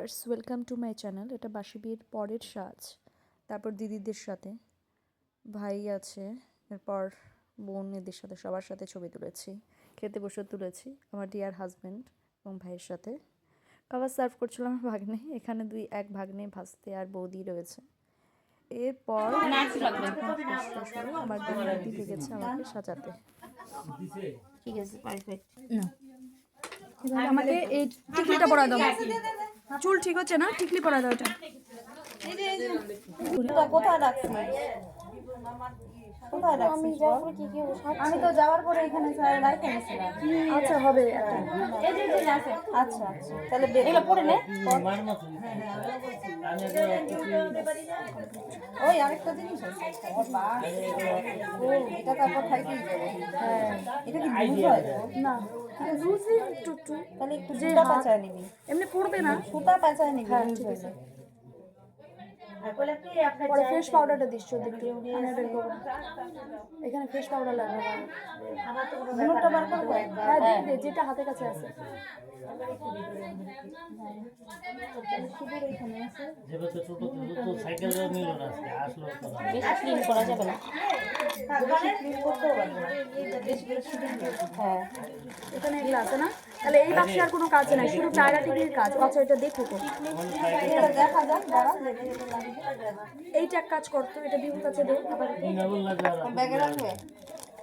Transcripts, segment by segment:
Viewers welcome to my channel এটা বাসি বিয়ের পরের সাজ। তারপর দিদিদের সাথে। ভাই আছে এরপর বোন এদের সাথে সবার সাথে ছবি তুলেছি। খেতে বসে তুলেছি। আমার ডিয়ার হাজব্যান্ড এবং ভাইয়ের সাথে। খাবার সার্ভ করছিল আমার ভাগ্নে। এখানে দুই এক ভাগ্নে ভাসতে আর বৌদি রয়েছে। এরপর আমার দিদি লেগেছে আমাকে সাজাতে। ঠিক আছে পারফেক্ট এবার আমাকে এই টিকলিটা পরা দাও। চুল ঠিক হচ্ছে না? টিকলি পরা দাও এটা। কোথায় রাখছি? কোথায় রাখছি আমি তো যাওয়ার পরে এখানে রাখতে গেছিলাম আচ্ছা হবে আচ্ছা আচ্ছা। তাহলে এগুলো পড়ে নে। ওই আরেকটা জিনিস আছে। এটা তারপর থাকি হ্যাঁ এটা কি না তাহলে একটু সুতা পাচায় নিবি। এমনি পড়বে না। সুতা পাচায় নিবি হ্যাঁ, বুঝ ঠিক হইলে। পরে ফ্রেশ পাউডারটা দিচ্ছ দেখি এখানে ফ্রেশ পাউডার লাগবে। না। বার করব হ্যাঁ দিয়ে দে যেটা হাতের কাছে আছে। যেহেতু ছোট ছোট তো সাইকেল নিল না আসলো বেশি ক্লিন করা যাবে না। এখানে এগুলো আছে না তাহলে এই বাক্সে আর কোনো কাজ নাই শুধু টায়রা টিকির কাজ আচ্ছা এটা দেখো তো এইটা এক কাজ করতো এটা বিহুর কাছে দিব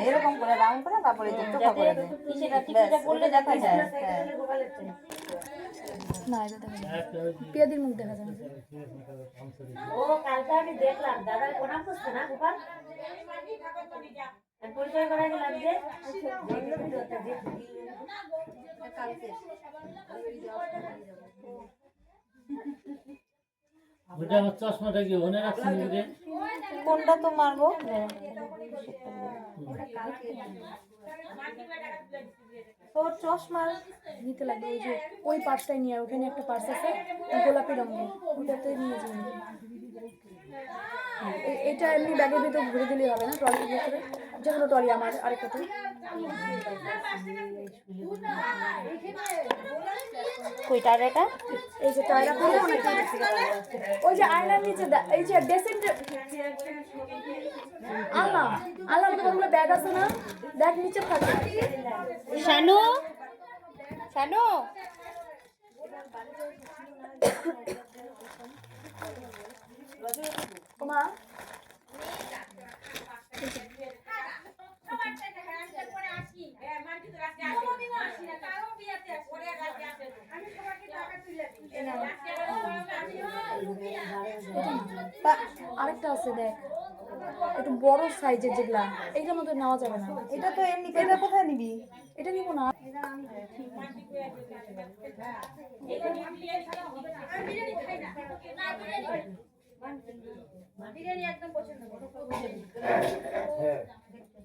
এরকম করে রাউন্ড করে তারপরে চোখা করে না এটা পেয়াদির মুখ দেখা যায় ও, কালকে। আমি দেখলাম দাদার প্রণাম করছে না গোপাল পরিচয় করা গেলাম যে ওটা আমার চশমাটা কি ওখানে রাখছি রে? কোনটা তো মারবো তোর চশমা নিতে লাগবে ওই যে ওই পার্সটাই নিয়ে ওখানে একটা পার্স আছে, গোলাপি রঙের ওটাতে নিয়ে যাবে। এ- এটা এমনি ব্যাগের ভিতর ঘুরে দিলেই হবে না, ট্রলির ভিতরে? যেগুলো ট্রলি আমার আরেকটাতে কইটা এটা? এই যে টায়রা করব নাকি ওই যে আয়নার নিচে এই যে ড্রেসিং আল্লাহ আল্লাহ আমাদের কতগুলো ব্যাগ আছে না? ব্যাগ নিচে থাকে শানু? শানু? ওমা আছে দেখ। একটু বড় সাইজের যেগুলা এইটার মধ্যে নেওয়া যাবে না। এটা তো এমনি এটা কোথায় নিবি? এটা নিব না। সকালে কারেন্টে করতেছে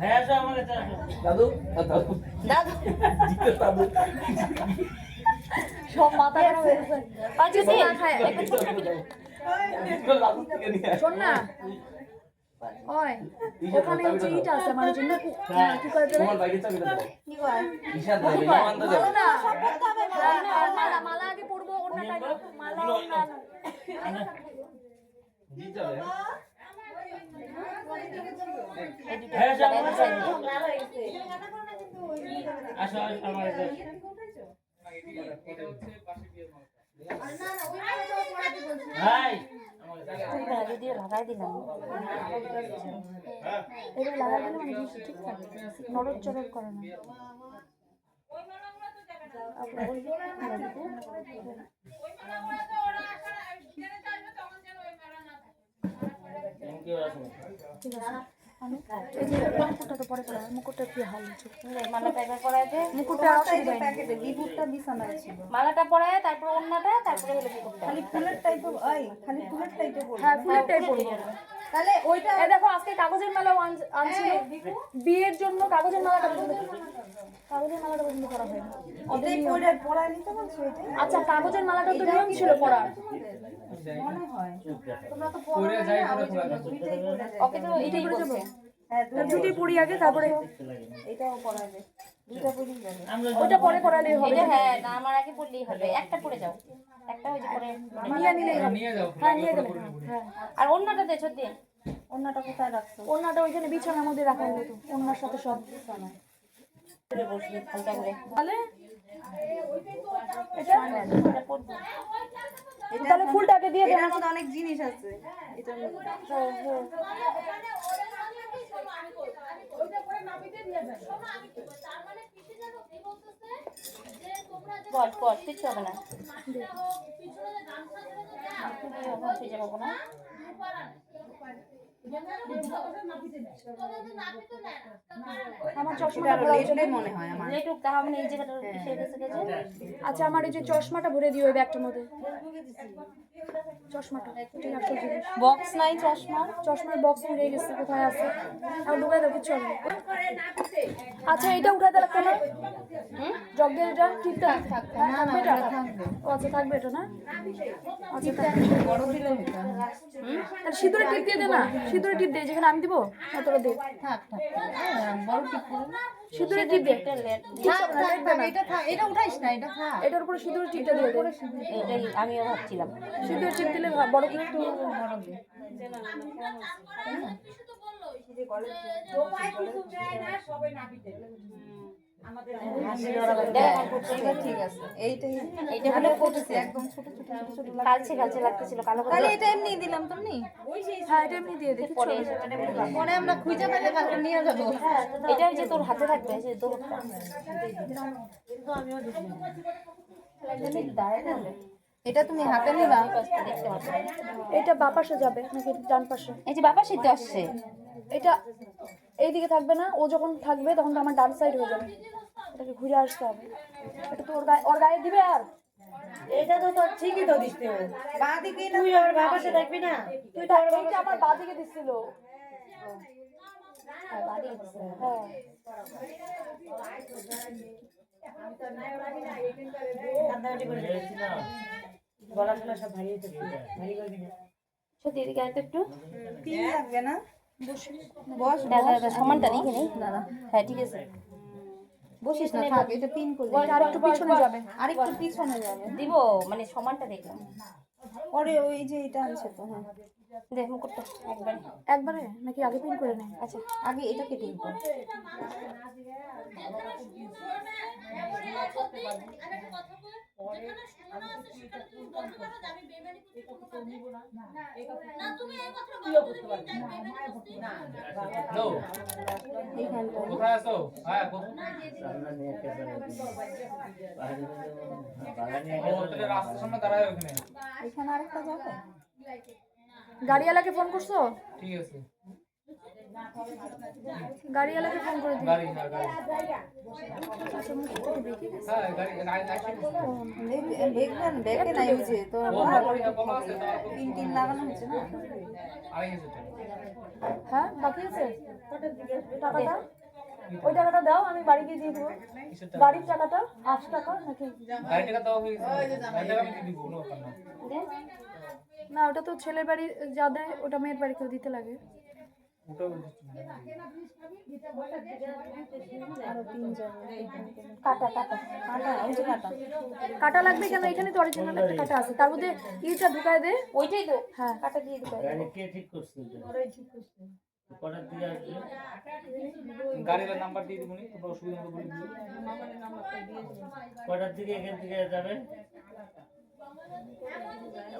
হ্যাঁ আসো আমার কাছে আসো দাদু সব মাথা খারাপ হয়ে গেছে। পাঁচুতি না খায় একটা ছোট শোন না। ওই ওখানে হচ্ছে ইট আছে জন্য কি করে দেবে কি কয় ভালো না। আর মালা মালা আগে পরবো অন্য টাইম মালা আমার কাছে। ভাই যদিও লাগাই দিলাম এটা লাগাই দিলে মানে ঠিক থাকে চরদ করে না। ঠিক আছে? আমি এই যে মুকুটটা তো পরে মুকুটটা কি হাল মালাটা এবার পরাই দে মুকুটটা অসুবিধা প্যাকেটে বিপুরটা বিছানায় ছিল। মালাটা পরায় তারপর অন্যটা তারপরে হলো বিপুরটা খালি ফুলের টাইপের ওই খালি ফুলের টাইপের বলব। হ্যাঁ তাহলে ওইটা এই দেখো আজকে কাগজের আনছিল। বিয়ের জন্য কাগজের মালাটা পছন্দ কাগজের মালাটা পছন্দ করা হয় না ওটাই পরে পড়ায় নিতে বলছো আচ্ছা কাগজের মালাটা তো নিয়ম ছিল পরার মনে হয়। তোমরা তো পরে যাই পরে ওকে তো এটাই বলছে হ্যাঁ তো দুটি আগে তারপরে এটাও পড়াবে দুইটা পরেই যাবে। ওটা পরে পরালেই হবে। হ্যাঁ না আমার আগে পড়লেই হবে। একটা পড়ে যাও। একটা ওই যে পরে নিয়ে নিলেই হবে। হ্যাঁ নিয়ে গেলে। হ্যাঁ। আর অন্যটা দে। সত্যি অন্যটা কোথায় রাখছো? ওনাটা ওইখানে বিছানার মধ্যে রাখা হলো তো। সাথে সব করে বসবি হালকা করে। তাহলে? এটা? তাহলে ফুলটাকে দিয়ে দেন এটার মধ্যে অনেক জিনিস আছে এটা বল বল কিচ্ছু হবে না ঠিক হবে না আচ্ছা আমার এই যে চশমাটা ভরে দিও ওই ব্যাগটার মধ্যে। চশমাটা বক্স নাই চশমা চশমার বক্স উড়ে গেছে কোথায় আছে? আর না। আচ্ছা এটা টিপটা? হ্যাঁ, থাকবে এটা? ও আচ্ছা থাকবে এটা না? আচ্ছা থাকবে। বড় দিলে সিঁদুরে টিপ দিয়ে দে না। সিঁদুরে টিপ দে যেখানে আমি দিব না তোরা দে। থাক থাক। হ্যাঁ, বড় টিপ করে সিঁদুরে টিপ দে এটা থাক এটা উঠাইস না এটা থাক। এটার উপরে সিঁদুরে টিপটা দিয়ে দে। এটাই আমি ভাবছিলাম। সিঁদুরে টিপ দিলে বড় করে একটু বড় দে আছে এইটাই এইটা হলো কালচে কালচে লাগতেছিল কালো কালো। এটা এমনি দিলাম তুমি হ্যাঁ এটা এমনি দিয়ে পরে পরে আমরা খুঁজে পেলে কালকে নিয়ে যাব। এটা যে তোর হাতে থাকবে যে এটা তুমি হাতে নিবা। এটা বা পাশে যাবে নাকি ডান পাশে? এই যে বাবা শীতে আসছে। এটা এইদিকে থাকবে না ও যখন থাকবে তখন তো আমার ডান সাইড হয়ে যাবে। এটাকে ঘুরে আসতে হবে। এটা তো ওর গায়ে ওর গায়ে দিবে আর? এটা তো তোর ঠিকই তো দিতে হবে। বাঁ দিকে তুই আর বাবার সাথে দেখবি না? তুই তো আমার বা দিকে দিছিল। গেছে। হ্যাঁ। গলা সব ভারী হয়েছে ভারী করবি না। সত্যি এদিকে একটু। পিন লাগবে না? বস দাদা দাদা সমানটা নেই হ্যাঁ ঠিক আছে বসিস না থাক এটা পিন করে এটা আর পিছনে যাবে আরেকটু পিছনে যাবে দিব মানে সমানটা দেখলাম ওরে ওই যে এটা আছে তো হ্যাঁ দেখ মুকুটটা একবার একবারে নাকি আগে পিন করে নেয় আচ্ছা আগে এটাকে পিন কর এইখানটা সামনে নিয়ে একটা এখানে আরেকটা যাবে গাড়িওয়ালাকে ফোন করছ ঠিক আছে গাড়িওয়ালাকে ফোন করে দিই গাড়ি হ্যাঁ গাড়ি। হ্যাঁ দেখবেন দেখে নাই ওই তো বলা করি হ্যাঁ বলা আছে তার পিন টিন লাগানো হচ্ছে না? আড়াই হাজার হ্যাঁ বাকি আছে? টাকাটা? ওই টাকাটা দাও আমি বাড়ি গিয়ে দিয়ে দেবো। টাকাটা আট টাকা নাকি? হয়ে না। ওটা তো ছেলের বাড়ি যা দেয় ওটা মেয়ের বাড়িতেও দিতে লাগে। কাটা কাটা কাটা ওই যে কাটা। কাটা লাগবে কেন? এখানে তো অরিজিনাল একটা কাটা আছে। তার মধ্যে ইটা ঢুকায় দে। ওইটাই তো। হ্যাঁ। কাটা দিয়ে দিবে গাড়ি কে ঠিক করছে এটা? কটার দিকে আসবে? গাড়ির নাম্বার দিয়ে দিবনি তোমরা অসুবিধা মতো বলে দিও কটার দিকে এখান থেকে যাবে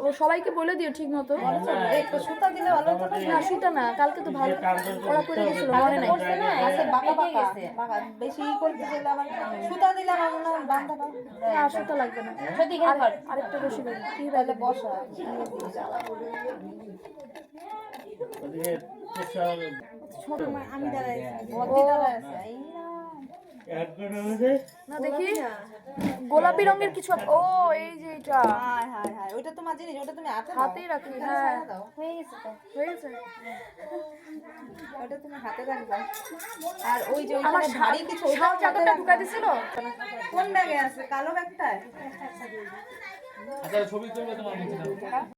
ও সবাইকে বলে দিও ঠিক মতো সুতা দিলে ভালো হতো না? না সুতা না কালকে তো ভালো ওরা করে গেছিল মনে নাই। বাঁকা বাঁকা, বাঁকা। বেশি করতে গেলে আবার সুতা দিলে আমার মনে হয় না সুতা লাগবে না। কর। আরেকটা বেশি কি তাহলে বসা। প্রসাদ আমি দাঁড়াই আছে। না। দেখি। গোলাপি রঙের কিছু ও এই যে এটা। হায় হায় হায় ওইটা তোমার জিনিস ওটা তুমি হাতে হাতেই রাখি হ্যাঁ। হয়ে গেছে হয়ে গেছে ওটা তুমি হাতে রাখবা। আর ওই যে আমার ভারী কিছু শাল চাদরটা। ঢুকাই দিছিল? কোন ব্যাগে আছে? কালো ব্যাগটায়? আচ্ছা ছবি তুলবে তোমার